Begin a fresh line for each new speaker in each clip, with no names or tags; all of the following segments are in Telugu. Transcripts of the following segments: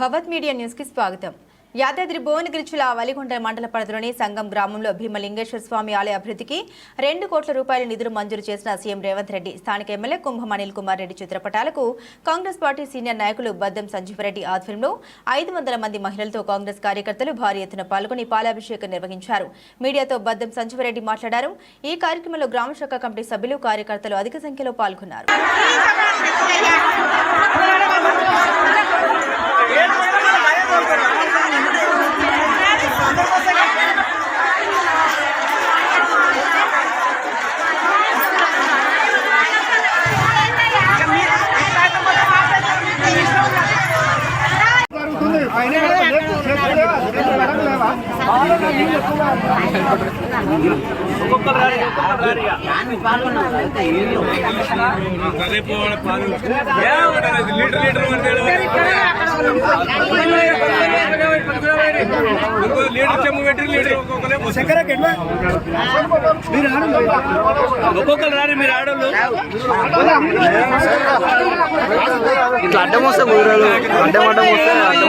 భవత్ మీడియా న్యూస్కి స్వాగతం. యాదాద్రి భువనగిరి జిల్లా వలిగొండ మండల పరిధిలోని సంగం గ్రామంలో భీమలింగేశ్వర స్వామి ఆలయ అభివృద్ధికి రెండు కోట్ల రూపాయల నిధులు మంజూరు చేసిన సీఎం రేవంత్ రెడ్డి స్థానిక ఎమ్మెల్యే కుంభం అనిల్ కుమార్ రెడ్డి చిత్రపటాలకు కాంగ్రెస్ పార్టీ సీనియర్ నాయకులు బద్దం సంజీవరెడ్డి ఆధ్వర్యంలో ఐదు వందల మంది మహిళలతో కాంగ్రెస్ కార్యకర్తలు భారీ ఎత్తున పాల్గొని పాలాభిషేకం నిర్వహించారు. మీడియాతో బద్దం సంజీవరెడ్డి మాట్లాడారు. ఈ కార్యక్రమంలో గ్రామ శాఖ కమిటీ సభ్యులు కార్యకర్తలు అధిక సంఖ్యలో పాల్గొన్నారు.
లీటర్ లీటర్ లీటర్ చెమ్ము పెట్టి లీటర్ ఒక్కొక్కరు రారు మీరు ఆడోళ్ళు.
ఇట్లా అడ్డం వస్తే కుదరదు అడ్డం అడ్డం వస్తే అడ్డం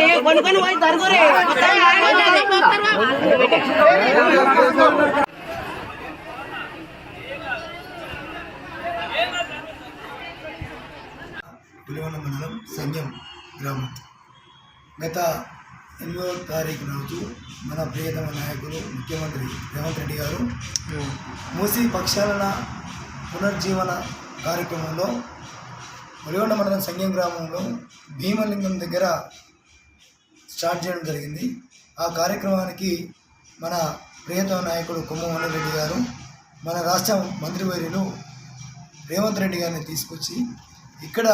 పోయి
పులివన మండలం సంజం గ్రామం. గత ఎనిమిదవ తారీఖు రోజు మన ప్రియతమ నాయకులు ముఖ్యమంత్రి రేవంత్ రెడ్డి గారు మూసీ పక్షాలన పునర్జీవన కార్యక్రమంలో పులివన మండలం సంజం గ్రామంలో భీమలింగం దగ్గర స్టార్ట్ చేయడం జరిగింది. ఆ కార్యక్రమానికి మన ప్రియతమ నాయకుడు కొమ్మమోహన్ రెడ్డి గారు మన రాష్ట్ర మంత్రివర్యులు రేవంత్ రెడ్డి గారిని తీసుకొచ్చి ఇక్కడ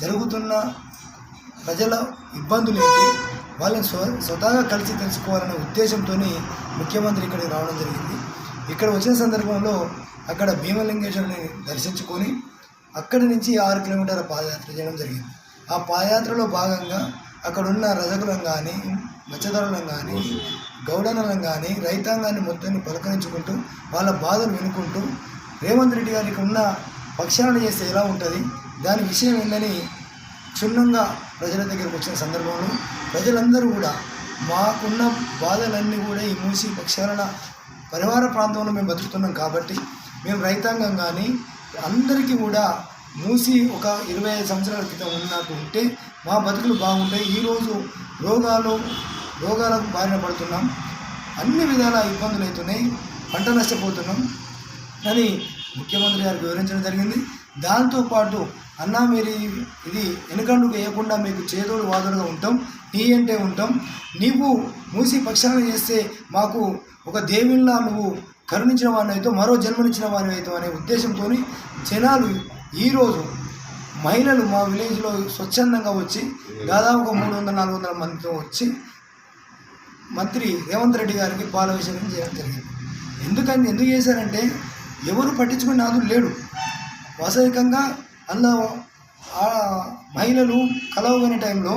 జరుగుతున్న ప్రజల ఇబ్బందులు ఏంటి వాళ్ళని స్వ స్వతహాగా కలిసి తెలుసుకోవాలనే ఉద్దేశంతో ముఖ్యమంత్రి ఇక్కడికి రావడం జరిగింది. ఇక్కడ వచ్చిన సందర్భంలో అక్కడ భీమలింగేశ్వరుని దర్శించుకొని అక్కడి నుంచి ఆరు కిలోమీటర్ల పాదయాత్ర చేయడం జరిగింది. ఆ పాదయాత్రలో భాగంగా అక్కడున్న రజకులను రజకులం కానీ మత్స్యదారులను కానీ గౌడనలను కానీ రైతాంగాన్ని మొత్తాన్ని పలకరించుకుంటూ వాళ్ళ బాధలు వినుకుంటూ రేవంత్ రెడ్డి గారికి ఉన్న పక్షాలను చేస్తే ఎలా ఉంటుంది? దాని విషయం ఏందని క్షుణ్ణంగా ప్రజల దగ్గరకు వచ్చిన సందర్భంలో ప్రజలందరూ కూడా మాకున్న బాధలన్నీ కూడా ఈ మూసి పక్షాలన పరివార ప్రాంతంలో మేము బతుకుతున్నాం కాబట్టి మేము రైతాంగం కానీ అందరికీ కూడా మూసి ఒక ఇరవై ఐదు సంవత్సరాల క్రితం ఉన్నట్టు ఉంటే మా బతుకులు బాగుంటాయి. ఈరోజు రోగాలు రోగాలకు బారిన పడుతున్నాం. అన్ని విధాల ఇబ్బందులు అవుతున్నాయి. పంట నష్టపోతున్నాం. అని ముఖ్యమంత్రి గారికి వివరించడం జరిగింది. దాంతోపాటు అన్నా మీరు ఇది వెనుకండుకు వేయకుండా మీకు చేదోడు వాదోడుగా ఉంటాం. నీ అంటే ఉంటాం. నీవు మూసి పక్షాన చేస్తే మాకు ఒక దేవుళ్ళ నువ్వు కరుణించిన వాడిని అయితే మరో జన్మనిచ్చిన వాడిని అయితే అనే ఉద్దేశంతో జనాలు ఈరోజు మహిళలు మా విలేజ్లో స్వచ్ఛందంగా వచ్చి దాదాపు ఒక మూడు వందల నాలుగు వందల మందితో వచ్చి మంత్రి రేవంత్ రెడ్డి గారికి పాలాభిషేకం చేయడం జరిగింది. ఎందుకని ఎందుకు చేశారంటే ఎవరు పట్టించుకునే నాదుడు లేడు. వాస్తవికంగా అందులో మహిళలు కలవని టైంలో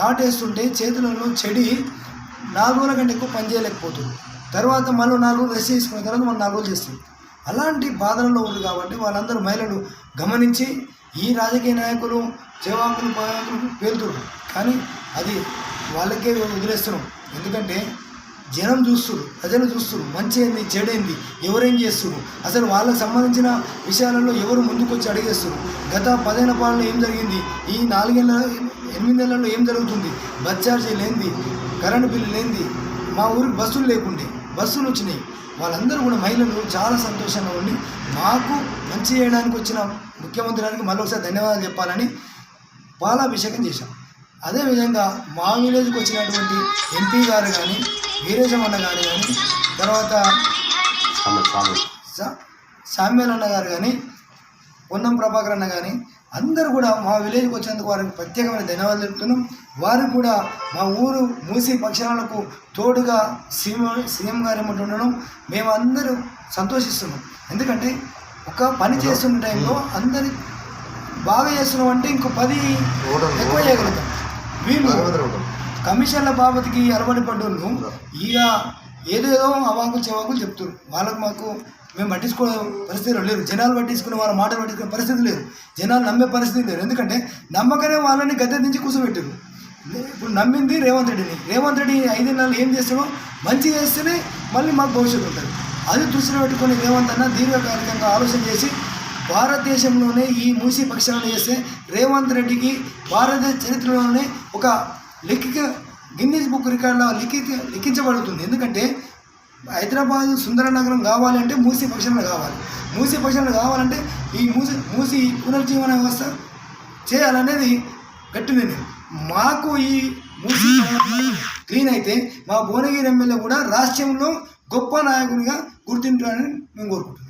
నాటేస్తుంటే చేతులలో చెడి నాలుగు రోజుల కంటే ఎక్కువ పని చేయలేకపోతుంది. తర్వాత మళ్ళీ నాలుగు రోజులు రెస్ట్ చేసుకున్న తర్వాత మనం నాలుగు రోజులు చేస్తుంది అలాంటి బాధలలో ఉంది కాబట్టి వాళ్ళందరూ మహిళలు గమనించి ఈ రాజకీయ నాయకులు సేవాకులు పాయకులు పేలుతున్నారు. కానీ అది వాళ్ళకే వదిలేస్తున్నాం. ఎందుకంటే జనం చూస్తున్నారు ప్రజలు చూస్తున్నారు మంచి ఏంది చెడేంది ఎవరేం చేస్తున్నారు అసలు వాళ్ళకి సంబంధించిన విషయాలలో ఎవరు ముందుకొచ్చి అడిగేస్తున్నారు గత పదేళ్ళ పాలన ఏం జరిగింది? ఈ నాలుగేళ్ళ ఎనిమిది నెలల్లో ఏం జరుగుతుంది? బస్ ఛార్జీ లేనిది కరెంటు బిల్లు లేనిది మా ఊరికి బస్సులు లేకుండే. బస్సులు వచ్చినాయి. వాళ్ళందరూ కూడా మహిళలు చాలా సంతోషంగా ఉండి మాకు మంచి చేయడానికి వచ్చిన ముఖ్యమంత్రి గారికి మళ్ళీ ఒకసారి ధన్యవాదాలు చెప్పాలని పాలాభిషేకం చేశాం. అదేవిధంగా మా విలేజ్కి వచ్చినటువంటి ఎంపీ గారు కానీ వీరేశమన్న గారు కానీ తర్వాత సా- సామ్యాల్ అన్న గారు కానీ పొన్నం ప్రభాకర్ అన్న కానీ అందరూ కూడా మా విలేజ్కి వచ్చినందుకు వారికి ప్రత్యేకమైన ధన్యవాదాలు చెప్తున్నాం వారు కూడా మా ఊరు మూసి పక్షాలకు తోడుగా సీఎం సీఎం గారు ఏమంటూ ఉండడం మేమందరూ సంతోషిస్తున్నాం. ఎందుకంటే ఒక పని చేస్తున్న టైంలో అందరి బాగా చేస్తున్నాం అంటే ఇంకో పది ఎక్కువ చేయగలుగుతాం. వీళ్ళు కమిషన్ల బాబతికి అలవాటు పడ్డోళ్ళు ఇక ఏదేదో అవాకులు చెవాకులు చెప్తారు వాళ్ళకు మాకు మేము పట్టించుకునే పరిస్థితిలో లేరు జనాలు పట్టించుకునే వాళ్ళ మాటలు పట్టించుకునే పరిస్థితి లేదు. జనాలు నమ్మే పరిస్థితి లేదు. ఎందుకంటే నమ్మకనే వాళ్ళని గద్దె దించి కూర్చోబెట్టారు ఇప్పుడు నమ్మింది రేవంత్ రెడ్డిని. రేవంత్ రెడ్డి ఐదు నెలలు ఏం చేస్తాడో మంచి చేస్తేనే మళ్ళీ మాకు భవిష్యత్తు ఉంటుంది. అది దృష్టిలో పెట్టుకొని రేవంత్ అన్న దీర్ఘకాలికంగా ఆలోచన చేసి భారతదేశంలోనే ఈ మూసి పక్షాలను చేస్తే రేవంత్ రెడ్డికి భారతదేశ చరిత్రలోనే ఒక లిఖిక గిన్నీస్ బుక్ రికార్డులో లిఖి లిఖించబడుతుంది. ఎందుకంటే హైదరాబాద్ సుందర నగరం కావాలంటే మూసి పక్షాలు కావాలి. మూసి పక్షాలు కావాలంటే ఈ మూసి మూసి పునర్జీవన వ్యవస్థ చేయాలనేది గట్టి నిర్ణయం. మాకు ఈ మూసి క్లీన్ అయితే మా భువనగిరి ఎమ్మెల్యే కూడా రాష్ట్రంలో గొప్ప నాయకునిగా గుర్తింటారని మేము కోరుకుంటున్నాం.